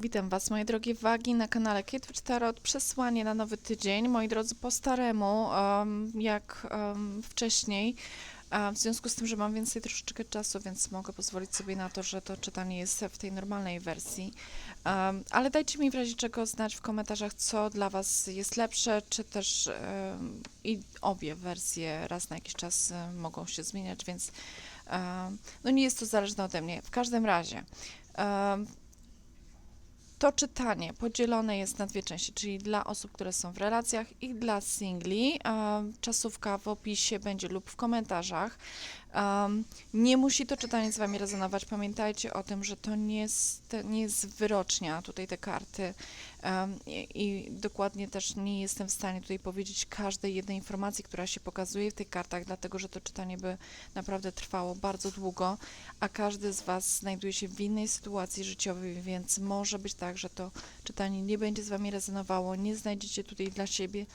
Witam Was, moje drogie wagi, na kanale Kate Tarot. Przesłanie na nowy tydzień. Moi drodzy, po staremu, em, jak wcześniej. W związku z tym, że mam więcej troszeczkę czasu, więc mogę pozwolić sobie na to, że to czytanie jest w tej normalnej wersji. Ale dajcie mi w razie czego znać w komentarzach, co dla Was jest lepsze, czy też i obie wersje raz na jakiś czas mogą się zmieniać, więc no nie jest to zależne ode mnie. W każdym razie. To czytanie podzielone jest na dwie części, czyli dla osób, które są w relacjach i dla singli. Czasówka w opisie będzie lub w komentarzach. Um, nie musi to czytanie z Wami rezonować. Pamiętajcie o tym, że to nie jest, nie jest wyrocznia, tutaj te karty. Um, i, I dokładnie też nie jestem w stanie tutaj powiedzieć każdej jednej informacji, która się pokazuje w tych kartach, dlatego że to czytanie by naprawdę trwało bardzo długo, a każdy z Was znajduje się w innej sytuacji życiowej, więc może być tak, że to czytanie nie będzie z Wami rezonowało, nie znajdziecie tutaj dla siebie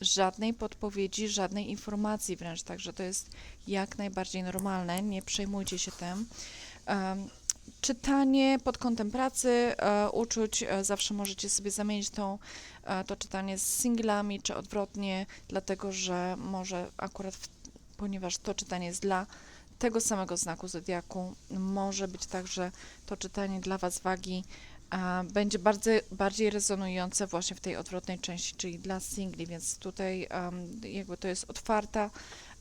żadnej podpowiedzi, żadnej informacji wręcz, także to jest jak najbardziej normalne, nie przejmujcie się tym. Czytanie pod kątem pracy, e, uczuć, e, zawsze możecie sobie zamienić tą, e, to czytanie z singlami, czy odwrotnie, dlatego że może akurat, w, ponieważ to czytanie jest dla tego samego znaku zodiaku, może być tak, że to czytanie dla Was wagi będzie bardzo, bardziej rezonujące właśnie w tej odwrotnej części, czyli dla singli, więc tutaj um, jakby to jest otwarta,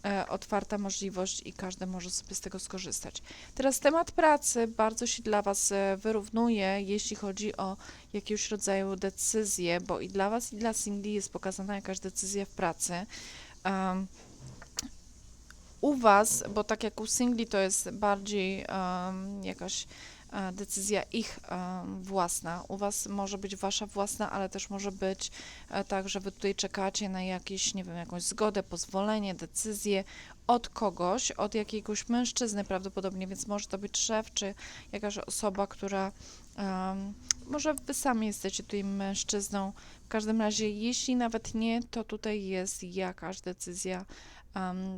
e, otwarta możliwość i każdy może sobie z tego skorzystać. Teraz temat pracy bardzo się dla Was e, wyrównuje, jeśli chodzi o jakiegoś rodzaju decyzję, bo i dla Was, i dla singli jest pokazana jakaś decyzja w pracy. Um, u Was, bo tak jak u singli to jest bardziej um, jakaś decyzja ich em, własna. U Was może być Wasza własna, ale też może być e, tak, że Wy tutaj czekacie na jakieś, nie wiem, jakąś zgodę, pozwolenie, decyzję od kogoś, od jakiegoś mężczyzny prawdopodobnie, więc może to być szef, czy jakaś osoba, która może Wy sami jesteście tutaj mężczyzną. W każdym razie, jeśli nawet nie, to tutaj jest jakaś decyzja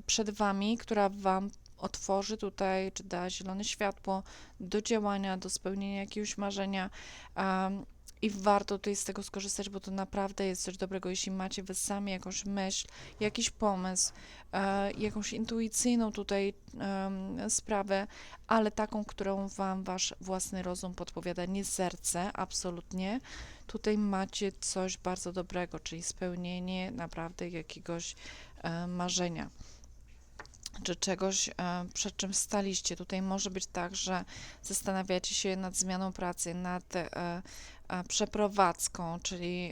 przed Wami, która Wam otworzy tutaj, czy da zielone światło do działania, do spełnienia jakiegoś marzenia. Um, i warto tutaj z tego skorzystać, bo to naprawdę jest coś dobrego, jeśli macie wy sami jakąś myśl, jakiś pomysł, e, jakąś intuicyjną tutaj em, sprawę, ale taką, którą wam wasz własny rozum podpowiada, nie serce, absolutnie. Tutaj macie coś bardzo dobrego, czyli spełnienie naprawdę jakiegoś e, marzenia czy czegoś, e, przed czym staliście. Tutaj może być tak, że zastanawiacie się nad zmianą pracy, nad e, przeprowadzką, czyli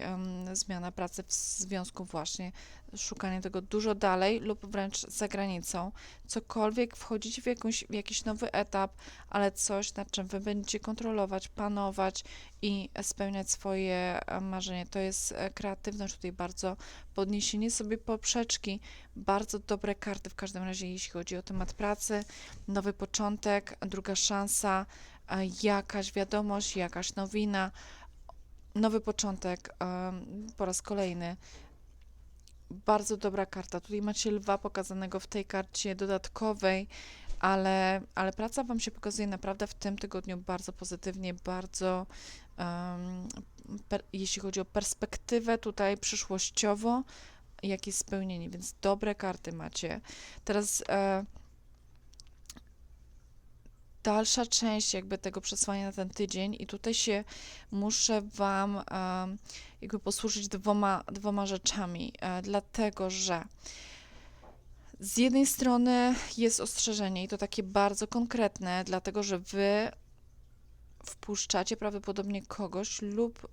zmiana pracy w związku właśnie, szukanie tego dużo dalej lub wręcz za granicą. Cokolwiek, wchodzicie w, jakąś, w jakiś nowy etap, ale coś, nad czym wy będziecie kontrolować, panować i spełniać swoje marzenie. To jest e, kreatywność tutaj bardzo, podniesienie sobie poprzeczki, bardzo dobre karty w każdym razie, jeśli chodzi o temat pracy, nowy początek, druga szansa, e, jakaś wiadomość, jakaś nowina, nowy początek po raz kolejny. Bardzo dobra karta. Tutaj macie lwa pokazanego w tej karcie dodatkowej, ale, ale praca Wam się pokazuje naprawdę w tym tygodniu bardzo pozytywnie, bardzo per, jeśli chodzi o perspektywę tutaj przyszłościowo, jakieś spełnienie, więc dobre karty macie. Teraz e, dalsza część jakby tego przesłania na ten tydzień i tutaj się muszę Wam jakby posłużyć dwoma, dwoma rzeczami, e, dlatego że z jednej strony jest ostrzeżenie i to takie bardzo konkretne, dlatego że Wy wpuszczacie prawdopodobnie kogoś lub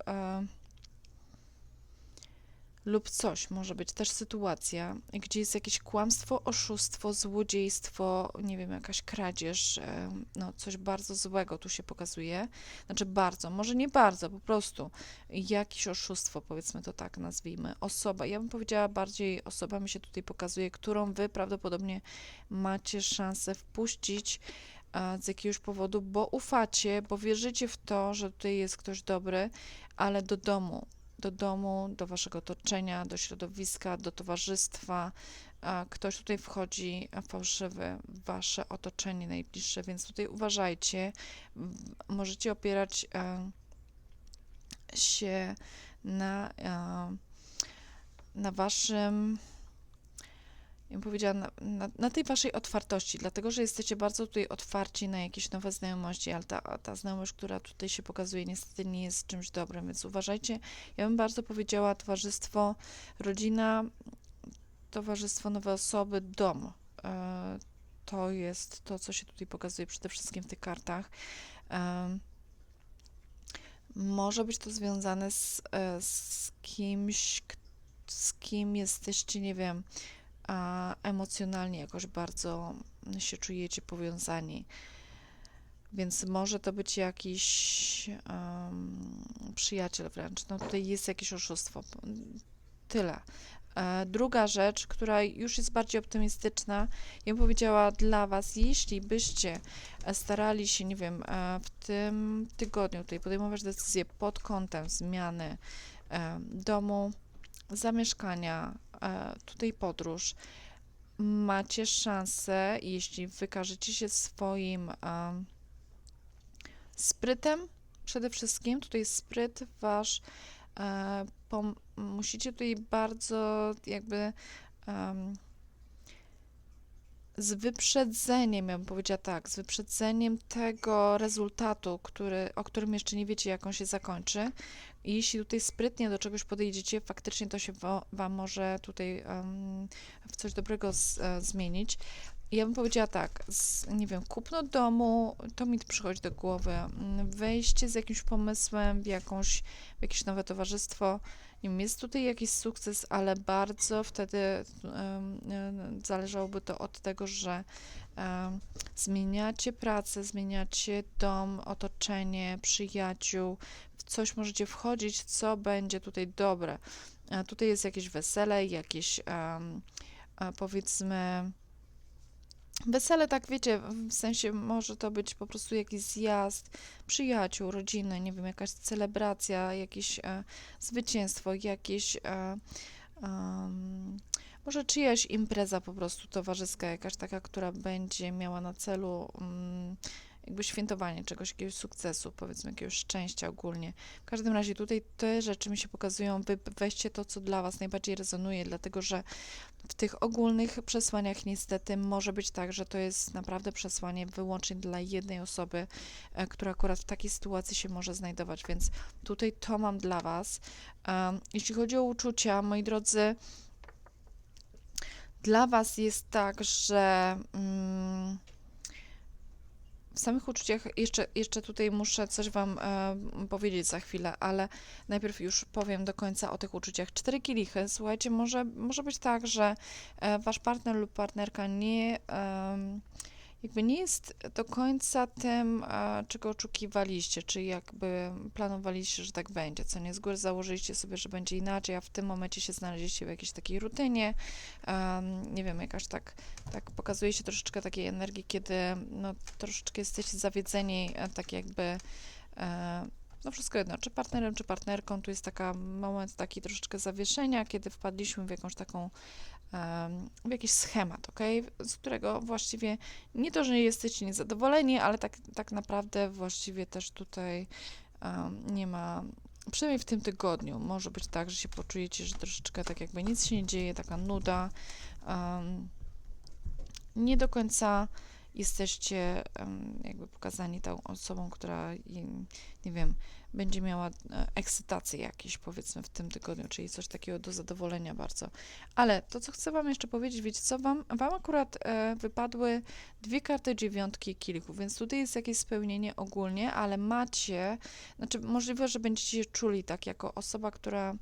lub coś, może być też sytuacja, gdzie jest jakieś kłamstwo, oszustwo, złodziejstwo, nie wiem, jakaś kradzież, e, no coś bardzo złego tu się pokazuje. Znaczy bardzo, może nie bardzo, po prostu jakieś oszustwo, powiedzmy to tak nazwijmy. Osoba, ja bym powiedziała bardziej osoba mi się tutaj pokazuje, którą wy prawdopodobnie macie szansę wpuścić e, z jakiegoś powodu, bo ufacie, bo wierzycie w to, że tutaj jest ktoś dobry, ale do domu, do domu, do waszego otoczenia, do środowiska, do towarzystwa. Ktoś tutaj wchodzi fałszywy w wasze otoczenie najbliższe, więc tutaj uważajcie. Możecie opierać e, się na, e, na waszym, ja bym powiedziała, na, na, na tej waszej otwartości, dlatego że jesteście bardzo tutaj otwarci na jakieś nowe znajomości, ale ta, ta znajomość, która tutaj się pokazuje, niestety nie jest czymś dobrym, więc uważajcie. Ja bym bardzo powiedziała towarzystwo, rodzina, towarzystwo, nowe osoby, dom. E, To jest to, co się tutaj pokazuje przede wszystkim w tych kartach. Em, Może być to związane z, e, z kimś, z kim jesteście, nie wiem, a, emocjonalnie jakoś bardzo się czujecie powiązani. Więc może to być jakiś em, przyjaciel wręcz. No tutaj jest jakieś oszustwo. Tyle. E, Druga rzecz, która już jest bardziej optymistyczna, ja bym powiedziała dla Was, jeśli byście e, starali się, nie wiem, e, w tym tygodniu tutaj podejmować decyzje pod kątem zmiany e, domu, zamieszkania, tutaj podróż, macie szansę, jeśli wykażecie się swoim em, sprytem, przede wszystkim, tutaj spryt wasz, e, musicie tutaj bardzo jakby z wyprzedzeniem, ja bym powiedziała tak, z wyprzedzeniem tego rezultatu, który, o którym jeszcze nie wiecie, jak on się zakończy. I jeśli tutaj sprytnie do czegoś podejdziecie, faktycznie to się wa- Wam może tutaj em, w coś dobrego z, e, zmienić. Ja bym powiedziała tak, z, nie wiem, kupno domu, to mi przychodzi do głowy, mm, wejście z jakimś pomysłem w, jakąś, w jakieś nowe towarzystwo, nie wiem, jest tutaj jakiś sukces, ale bardzo wtedy em, zależałoby to od tego, że em, zmieniacie pracę, zmieniacie dom, otoczenie, przyjaciół, w coś możecie wchodzić, co będzie tutaj dobre. A tutaj jest jakieś wesele, jakieś a powiedzmy wesele, tak wiecie, w sensie może to być po prostu jakiś zjazd przyjaciół, rodziny, nie wiem, jakaś celebracja, jakieś e, zwycięstwo, jakieś e, em, może czyjaś impreza po prostu towarzyska, jakaś taka, która będzie miała na celu mm, jakby świętowanie czegoś, jakiegoś sukcesu, powiedzmy jakiegoś szczęścia ogólnie. W każdym razie tutaj te rzeczy mi się pokazują, wy weźcie to, co dla Was najbardziej rezonuje, dlatego że w tych ogólnych przesłaniach niestety może być tak, że to jest naprawdę przesłanie wyłącznie dla jednej osoby, e, która akurat w takiej sytuacji się może znajdować, więc tutaj to mam dla Was. Em, Jeśli chodzi o uczucia, moi drodzy, dla Was jest tak, że mm, w samych uczuciach jeszcze, jeszcze tutaj muszę coś Wam e, powiedzieć za chwilę, ale najpierw już powiem do końca o tych uczuciach. Cztery kielichy, słuchajcie, może, może być tak, że e, Wasz partner lub partnerka nie, em, jakby nie jest do końca tym, e, czego oczekiwaliście, czy jakby planowaliście, że tak będzie, co nie? Z góry założyliście sobie, że będzie inaczej, a w tym momencie się znaleźliście w jakiejś takiej rutynie, nie wiem, jakaś tak, tak pokazuje się troszeczkę takiej energii, kiedy no, troszeczkę jesteście zawiedzeni, e, tak jakby e, no wszystko jedno, czy partnerem, czy partnerką, tu jest taka moment taki troszeczkę zawieszenia, kiedy wpadliśmy w jakąś taką, w jakiś schemat, ok, z którego właściwie nie to, że jesteście niezadowoleni, ale tak, tak naprawdę właściwie też tutaj nie ma, przynajmniej w tym tygodniu, może być tak, że się poczujecie, że troszeczkę tak jakby nic się nie dzieje, taka nuda, nie do końca jesteście jakby pokazani tą osobą, która, nie wiem, będzie miała e, ekscytację jakieś, powiedzmy, w tym tygodniu, czyli coś takiego do zadowolenia bardzo. Ale to, co chcę Wam jeszcze powiedzieć, wiecie co, Wam, wam akurat e, wypadły dwie karty dziewiątki kielichów, więc tutaj jest jakieś spełnienie ogólnie, ale macie, znaczy możliwe, że będziecie czuli tak, jako osoba, która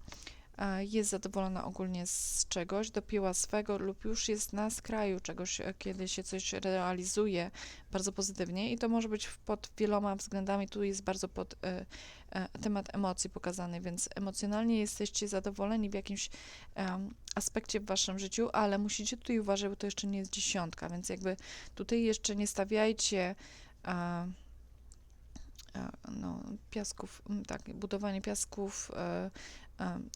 jest zadowolona ogólnie z czegoś, dopięła swego lub już jest na skraju czegoś, e, kiedy się coś realizuje bardzo pozytywnie i to może być pod wieloma względami, tu jest bardzo pod e, e, temat emocji pokazany, więc emocjonalnie jesteście zadowoleni w jakimś aspekcie w waszym życiu, ale musicie tutaj uważać, bo to jeszcze nie jest dziesiątka, więc jakby tutaj jeszcze nie stawiajcie no, piasków, tak, budowanie piasków, e,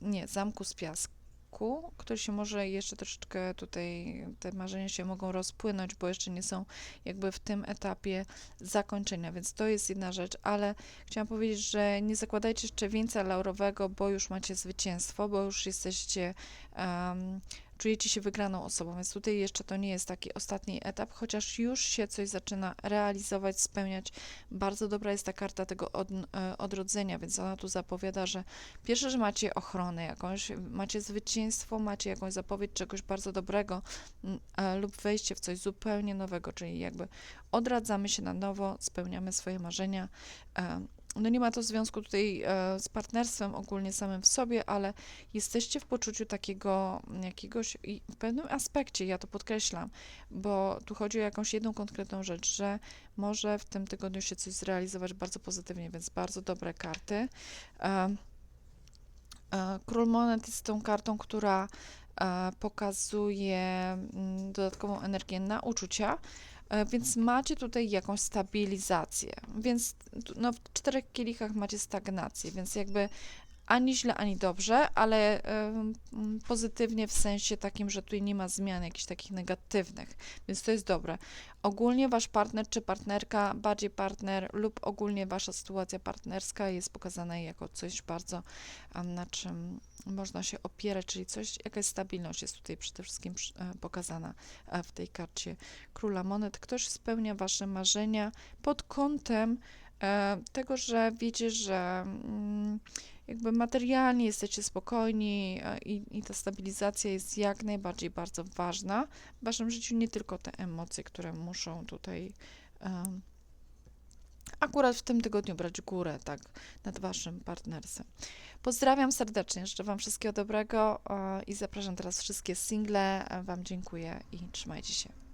nie, zamku z piasku, który się może jeszcze troszeczkę tutaj, te marzenia się mogą rozpłynąć, bo jeszcze nie są jakby w tym etapie zakończenia, więc to jest jedna rzecz, ale chciałam powiedzieć, że nie zakładajcie jeszcze wieńca laurowego, bo już macie zwycięstwo, bo już jesteście um, czujecie się wygraną osobą, więc tutaj jeszcze to nie jest taki ostatni etap, chociaż już się coś zaczyna realizować, spełniać. Bardzo dobra jest ta karta tego od, e, odrodzenia, więc ona tu zapowiada, że pierwsze, że macie ochronę jakąś, macie zwycięstwo, macie jakąś zapowiedź czegoś bardzo dobrego e, lub wejście w coś zupełnie nowego, czyli jakby odradzamy się na nowo, spełniamy swoje marzenia. No nie ma to związku tutaj e, z partnerstwem ogólnie samym w sobie, ale jesteście w poczuciu takiego jakiegoś, i w pewnym aspekcie, ja to podkreślam, bo tu chodzi o jakąś jedną konkretną rzecz, że może w tym tygodniu się coś zrealizować bardzo pozytywnie, więc bardzo dobre karty. E, e, Król Monet jest tą kartą, która pokazuje mm, dodatkową energię na uczucia, więc macie tutaj jakąś stabilizację. Więc no, w czterech kielichach macie stagnację, więc jakby ani źle, ani dobrze, ale pozytywnie w sensie takim, że tutaj nie ma zmian jakichś takich negatywnych, więc to jest dobre. Ogólnie wasz partner czy partnerka, bardziej partner lub ogólnie wasza sytuacja partnerska jest pokazana jako coś bardzo, na czym można się opierać, czyli coś, jakaś stabilność jest tutaj przede wszystkim e, pokazana e, w tej karcie Króla Monet. Ktoś spełnia wasze marzenia pod kątem e, tego, że wiecie, że mm, jakby materialnie jesteście spokojni i, i ta stabilizacja jest jak najbardziej bardzo ważna w waszym życiu, nie tylko te emocje, które muszą tutaj um, akurat w tym tygodniu brać górę, tak, nad waszym partnersem. Pozdrawiam serdecznie, życzę wam wszystkiego dobrego i zapraszam teraz wszystkie single. Wam dziękuję i trzymajcie się.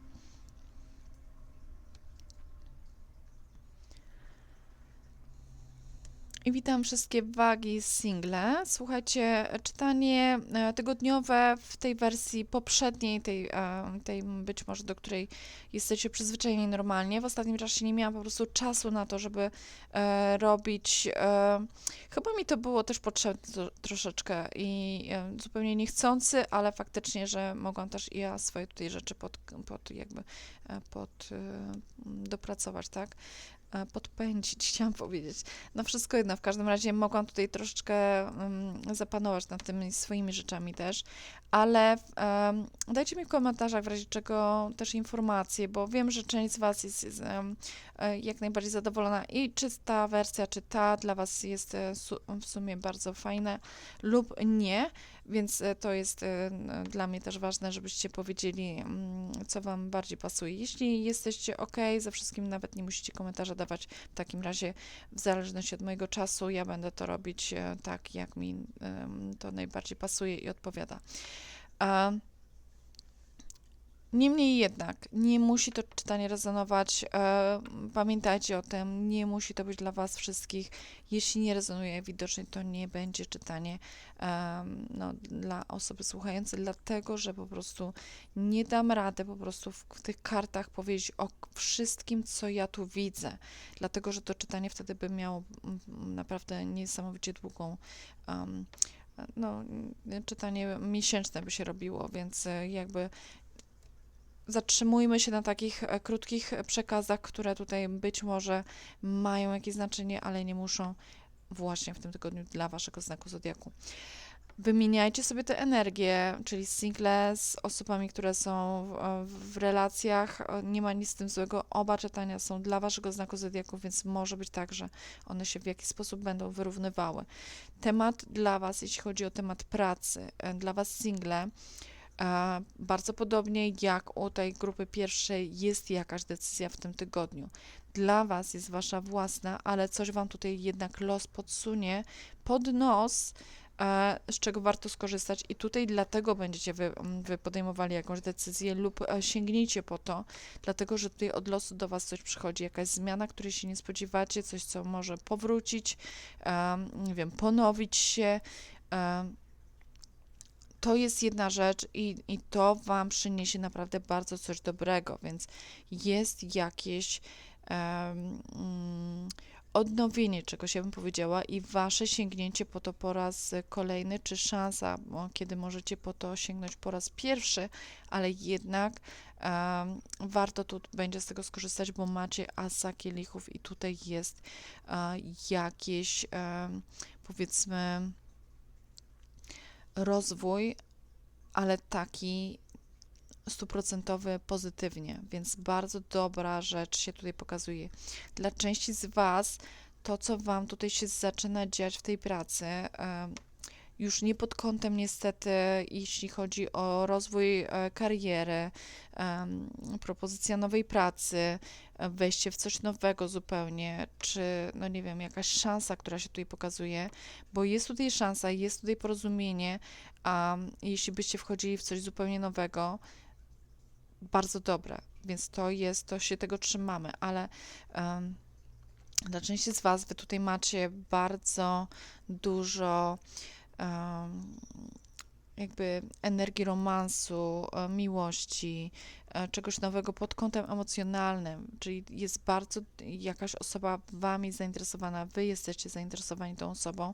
I witam wszystkie wagi single. Słuchajcie, czytanie e, tygodniowe w tej wersji poprzedniej, tej, e, tej być może do której jesteście przyzwyczajeni normalnie. W ostatnim czasie nie miałam po prostu czasu na to, żeby e, robić. Chyba mi to było też potrzebne troszeczkę i zupełnie niechcący, ale faktycznie, że mogłam też i ja swoje tutaj rzeczy pod, pod jakby pod dopracować, tak? E, podpędzić, chciałam powiedzieć. No wszystko jedno, w każdym razie mogłam tutaj troszeczkę um, zapanować nad tymi swoimi rzeczami też, ale um, dajcie mi w komentarzach w razie czego też informacje, bo wiem, że część z Was jest, jest um, jak najbardziej zadowolona i czy ta wersja, czy ta dla Was jest e, w sumie bardzo fajna lub nie. Więc e, to jest e, dla mnie też ważne, żebyście powiedzieli, mm, co Wam bardziej pasuje. Jeśli jesteście ok, ze wszystkim nawet nie musicie komentarza dawać. W takim razie, w zależności od mojego czasu, ja będę to robić e, tak, jak mi to najbardziej pasuje i odpowiada. Niemniej jednak, nie musi to czytanie rezonować. E, pamiętajcie o tym, nie musi to być dla Was wszystkich. Jeśli nie rezonuje, widocznie to nie będzie czytanie e, no, dla osoby słuchającej, dlatego że po prostu nie dam rady po prostu w, tych kartach powiedzieć o wszystkim, co ja tu widzę, dlatego że to czytanie wtedy by miało naprawdę niesamowicie długą. Um, no, czytanie miesięczne by się robiło, więc e, jakby zatrzymujmy się na takich e, krótkich przekazach, które tutaj być może mają jakieś znaczenie, ale nie muszą właśnie w tym tygodniu dla waszego znaku zodiaku. Wymieniajcie sobie te energie, czyli single z osobami, które są w, w, relacjach. Nie ma nic z tym złego. Oba czytania są dla waszego znaku zodiaku, więc może być tak, że one się w jakiś sposób będą wyrównywały. Temat dla was, jeśli chodzi o temat pracy, e, dla was single, bardzo podobnie jak u tej grupy pierwszej jest jakaś decyzja w tym tygodniu. Dla Was jest Wasza własna, ale coś Wam tutaj jednak los podsunie pod nos, z czego warto skorzystać i tutaj dlatego będziecie wy, wy, podejmowali jakąś decyzję lub e, sięgnijcie po to, dlatego że tutaj od losu do Was coś przychodzi, jakaś zmiana, której się nie spodziewacie, coś, co może powrócić, nie wiem, ponowić się, to jest jedna rzecz i, i to Wam przyniesie naprawdę bardzo coś dobrego, więc jest jakieś um, odnowienie czegoś, ja bym powiedziała, i wasze sięgnięcie po to po raz kolejny, czy szansa, kiedy możecie po to sięgnąć po raz pierwszy, ale jednak um, warto tu będzie z tego skorzystać, bo macie asa kielichów i tutaj jest um, jakieś, um, powiedzmy, rozwój, ale taki stuprocentowy pozytywnie, więc bardzo dobra rzecz się tutaj pokazuje. Dla części z Was to, co Wam tutaj się zaczyna dziać w tej pracy, już nie pod kątem niestety, jeśli chodzi o rozwój e, kariery, propozycja nowej pracy, wejście w coś nowego zupełnie, czy no nie wiem, jakaś szansa, która się tutaj pokazuje, bo jest tutaj szansa, jest tutaj porozumienie, a jeśli byście wchodzili w coś zupełnie nowego, bardzo dobre, więc to jest, to się tego trzymamy, ale um, dla części z Was, Wy tutaj macie bardzo dużo um, jakby energii romansu, e, miłości, e, czegoś nowego pod kątem emocjonalnym, czyli jest bardzo jakaś osoba wami zainteresowana, wy jesteście zainteresowani tą osobą,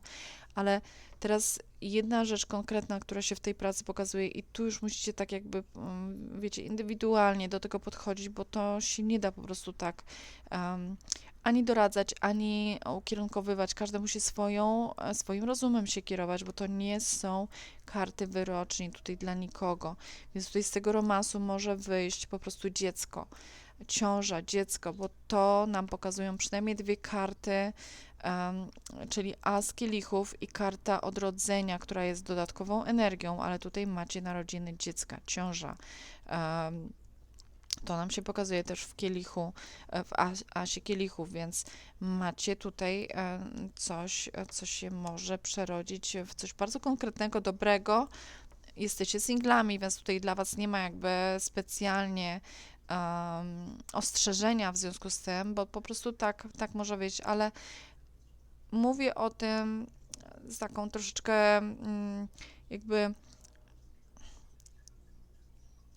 ale teraz jedna rzecz konkretna, która się w tej pracy pokazuje i tu już musicie tak jakby, mm, wiecie, indywidualnie do tego podchodzić, bo to się nie da po prostu tak um, ani doradzać, ani ukierunkowywać. Każdy musi swoją, e, swoim rozumem się kierować, bo to nie są karty wyroczni tutaj dla nikogo. Więc tutaj z tego romansu może wyjść po prostu dziecko, ciąża, dziecko, bo to nam pokazują przynajmniej dwie karty, um, czyli as kielichów i karta odrodzenia, która jest dodatkową energią, ale tutaj macie narodziny dziecka, ciąża. Um, to nam się pokazuje też w kielichu, e, w asie kielichów, więc macie tutaj e, coś, e, co się może przerodzić w coś bardzo konkretnego, dobrego. Jesteście singlami, więc tutaj dla Was nie ma jakby specjalnie um, ostrzeżenia w związku z tym, bo po prostu tak, tak może być, ale mówię o tym z taką troszeczkę mm, jakby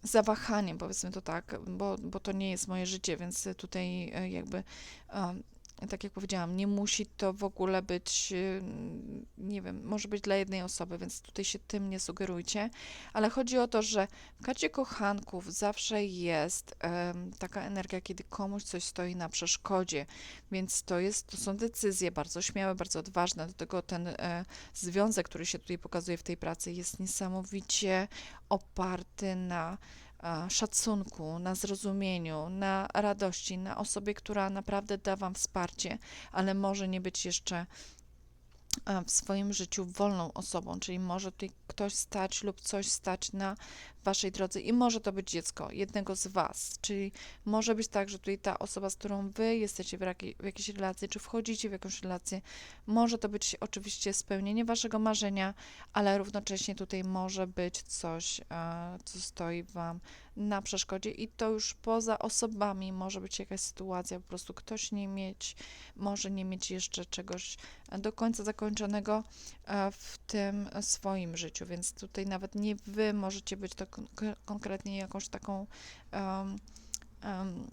zawahaniem, powiedzmy to tak, bo, bo to nie jest moje życie, więc tutaj e, jakby tak jak powiedziałam, nie musi to w ogóle być, y, nie wiem, może być dla jednej osoby, więc tutaj się tym nie sugerujcie, ale chodzi o to, że w karcie kochanków zawsze jest um, taka energia, kiedy komuś coś stoi na przeszkodzie, więc to jest, to są decyzje bardzo śmiałe, bardzo odważne, do tego ten e, związek, który się tutaj pokazuje w tej pracy jest niesamowicie oparty na szacunku, na zrozumieniu, na radości, na osobie, która naprawdę da Wam wsparcie, ale może nie być jeszcze w swoim życiu wolną osobą, czyli może tutaj ktoś stać lub coś stać na waszej drodze i może to być dziecko jednego z was, czyli może być tak, że tutaj ta osoba, z którą wy jesteście w, w jakiejś relacji, czy wchodzicie w jakąś relację, może to być oczywiście spełnienie waszego marzenia, ale równocześnie tutaj może być coś, co stoi wam na przeszkodzie. I to już poza osobami może być jakaś sytuacja, po prostu ktoś nie mieć, może nie mieć jeszcze czegoś do końca zakończonego w tym swoim życiu, więc tutaj nawet nie wy możecie być konkretnie jakąś taką, um, um,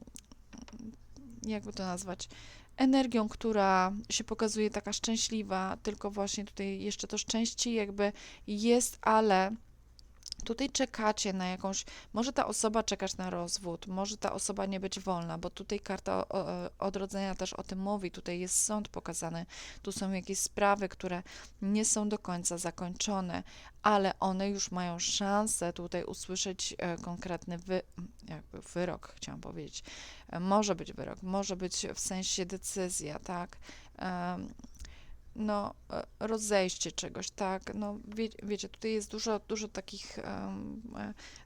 jakby to nazwać, energią, która się pokazuje taka szczęśliwa, tylko właśnie tutaj jeszcze to szczęście jakby jest, ale Tutaj czekacie na jakąś, może ta osoba czekać na rozwód, może ta osoba nie być wolna, bo tutaj karta odrodzenia też o tym mówi, tutaj jest sąd pokazany, tu są jakieś sprawy, które nie są do końca zakończone, ale one już mają szansę tutaj usłyszeć e, konkretny wy, jakby wyrok, chciałam powiedzieć. E, może być wyrok, może być w sensie decyzja, tak? No, e, rozejście czegoś, tak, no, wie, wiecie, tutaj jest dużo, dużo takich um,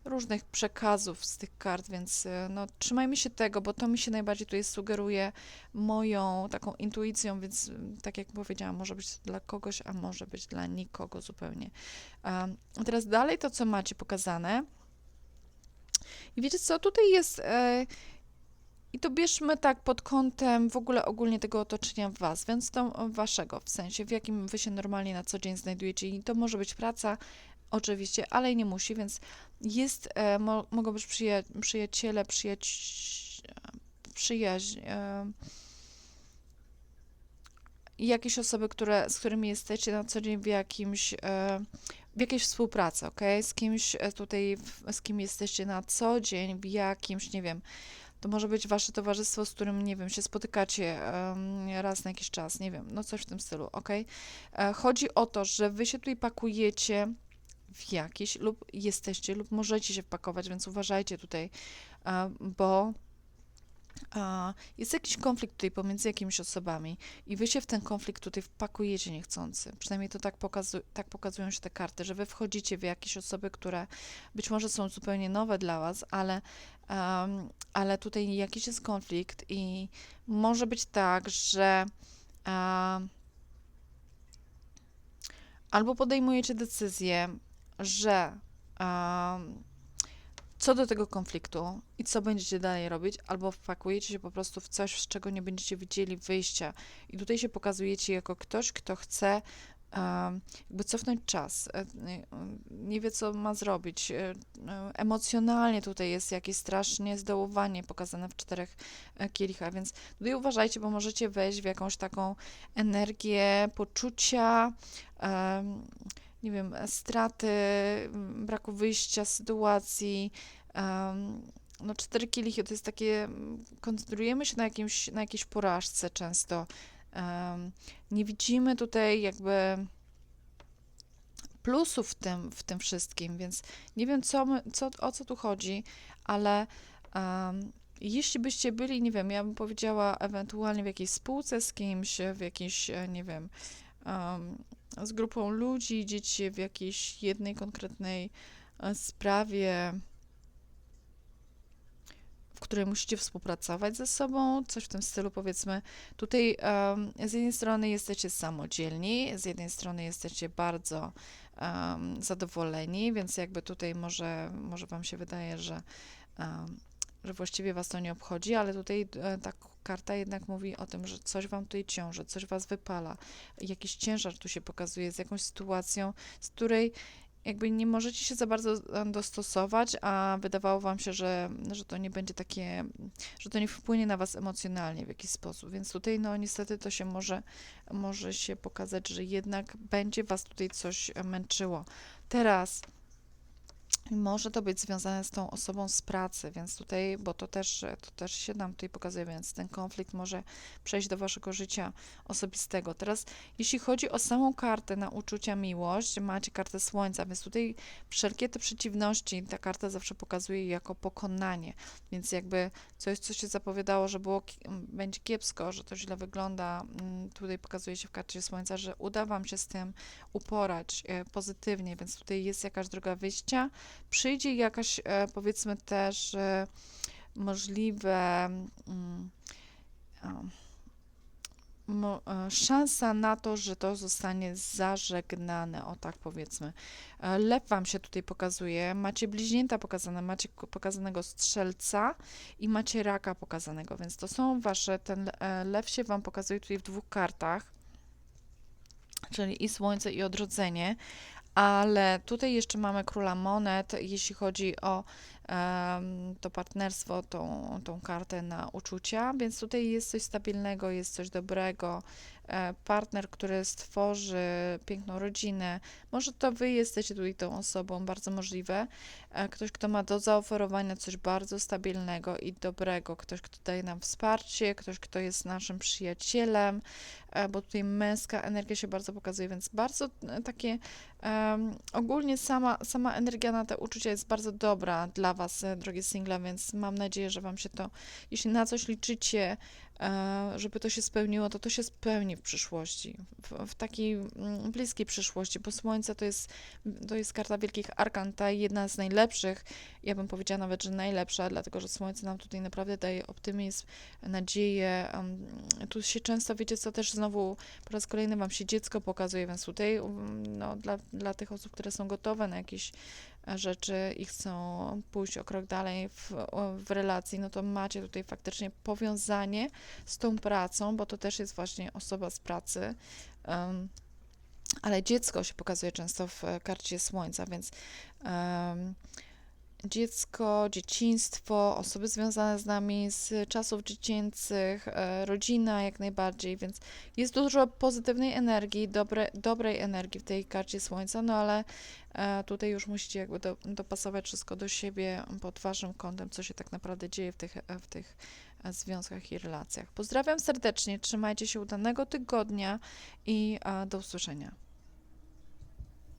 różnych przekazów z tych kart, więc e, no, trzymajmy się tego, bo to mi się najbardziej tutaj sugeruje moją taką intuicją, więc tak jak powiedziałam, może być dla kogoś, a może być dla nikogo zupełnie. Um, teraz dalej to, co macie pokazane. I wiecie co, tutaj jest... E, i to bierzmy tak pod kątem w ogóle ogólnie tego otoczenia was, więc to waszego, w sensie w jakim wy się normalnie na co dzień znajdujecie. I to może być praca, oczywiście, ale i nie musi, więc jest, e, mo, mogą być przyja przyjaciele, przyjaźń, przyjaźń e, jakieś osoby, które, z którymi jesteście na co dzień w jakimś, e, w jakiejś współpracy, ok? Z kimś e, tutaj, z kim jesteście na co dzień w jakimś, nie wiem, to może być wasze towarzystwo, z którym, nie wiem, się spotykacie raz na jakiś czas, nie wiem, no coś w tym stylu, ok? E, Chodzi o to, że wy się tutaj pakujecie w jakiś lub jesteście lub możecie się wpakować, więc uważajcie tutaj, e, bo a, jest jakiś konflikt tutaj pomiędzy jakimiś osobami i wy się w ten konflikt tutaj wpakujecie niechcący. Przynajmniej to tak, pokazu tak pokazują się te karty, że wy wchodzicie w jakieś osoby, które być może są zupełnie nowe dla was, ale, em, ale tutaj jakiś jest konflikt i może być tak, że em, albo podejmujecie decyzję, że em, co do tego konfliktu i co będziecie dalej robić, albo wpakujecie się po prostu w coś, z czego nie będziecie widzieli wyjścia. I tutaj się pokazujecie jako ktoś, kto chce jakby cofnąć czas, e, e, nie wie, co ma zrobić. e, e, Emocjonalnie tutaj jest jakieś strasznie zdołowanie pokazane w czterech kielichach, więc tutaj uważajcie, bo możecie wejść w jakąś taką energię poczucia, nie wiem, straty, m, braku wyjścia z sytuacji. no, cztery kielichy to jest takie, mm, koncentrujemy się na, jakimś, na jakiejś porażce często. Nie widzimy tutaj jakby plusów w tym, w tym wszystkim, więc nie wiem, co, my, co, o co tu chodzi, ale em, jeśli byście byli, nie wiem, ja bym powiedziała ewentualnie w jakiejś spółce z kimś, w jakiejś, e, nie wiem, em, z grupą ludzi, idziecie w jakiejś jednej konkretnej e, sprawie, w której musicie współpracować ze sobą, coś w tym stylu powiedzmy. Tutaj em, z jednej strony jesteście samodzielni, z jednej strony jesteście bardzo em, zadowoleni, więc jakby tutaj może, może Wam się wydaje, że, em, że właściwie Was to nie obchodzi, ale tutaj e, ta karta jednak mówi o tym, że coś Wam tutaj ciąży, coś Was wypala, jakiś ciężar tu się pokazuje z jakąś sytuacją, z której jakby nie możecie się za bardzo e, dostosować, a wydawało wam się, że, że to nie będzie takie, że to nie wpłynie na was emocjonalnie w jakiś sposób. Więc tutaj, no niestety to się może, może się pokazać, że jednak będzie was tutaj coś e, męczyło. Teraz może to być związane z tą osobą z pracy, więc tutaj, bo to też, to też się nam tutaj pokazuje, więc ten konflikt może przejść do waszego życia osobistego. Teraz, jeśli chodzi o samą kartę na uczucia, miłość, macie kartę słońca, więc tutaj wszelkie te przeciwności, ta karta zawsze pokazuje jako pokonanie, więc jakby coś, co się zapowiadało, że było, będzie kiepsko, że to źle wygląda, mm, tutaj pokazuje się w karcie słońca, że uda wam się z tym uporać e, pozytywnie, więc tutaj jest jakaś droga wyjścia, przyjdzie jakaś, e, powiedzmy też e, możliwe mm, e, szansa na to, że to zostanie zażegnane, o tak powiedzmy. Lew wam się tutaj pokazuje, macie bliźnięta pokazane, macie pokazanego strzelca i macie raka pokazanego, więc to są wasze, ten lew się wam pokazuje tutaj w dwóch kartach, czyli i słońce i odrodzenie, ale tutaj jeszcze mamy króla monet, jeśli chodzi o to partnerstwo, tą, tą kartę na uczucia, więc tutaj jest coś stabilnego, jest coś dobrego. E, partner, który stworzy piękną rodzinę, może to wy jesteście tutaj tą osobą, bardzo możliwe. E, ktoś, kto ma do zaoferowania coś bardzo stabilnego i dobrego, ktoś, kto daje nam wsparcie, ktoś, kto jest naszym przyjacielem, e, bo tutaj męska energia się bardzo pokazuje, więc bardzo takie Em, ogólnie sama, sama energia na te uczucia jest bardzo dobra dla Was, e, drogie single, więc mam nadzieję, że Wam się to, jeśli na coś liczycie, żeby to się spełniło, to to się spełni w przyszłości, w, w takiej mm, bliskiej przyszłości, bo Słońce to jest, to jest karta wielkich arkan, ta jedna z najlepszych, ja bym powiedziała nawet, że najlepsza, dlatego że Słońce nam tutaj naprawdę daje optymizm, nadzieję. tu się często, wiecie co, też znowu po raz kolejny Wam się dziecko pokazuje, więc tutaj um, no, dla, dla tych osób, które są gotowe na jakieś e, rzeczy i chcą pójść o krok dalej w, w relacji, no to macie tutaj faktycznie powiązanie z tą pracą, bo to też jest właśnie osoba z pracy. em, ale dziecko się pokazuje często w e, karcie słońca, więc em, dziecko, dzieciństwo, osoby związane z nami z czasów dziecięcych, e, rodzina jak najbardziej, więc jest dużo pozytywnej energii, dobre, dobrej energii w tej karcie słońca, no ale e, tutaj już musicie jakby do, dopasować wszystko do siebie pod waszym kątem, co się tak naprawdę dzieje w tych, w tych związkach i relacjach. Pozdrawiam serdecznie, trzymajcie się udanego tygodnia i e, do usłyszenia.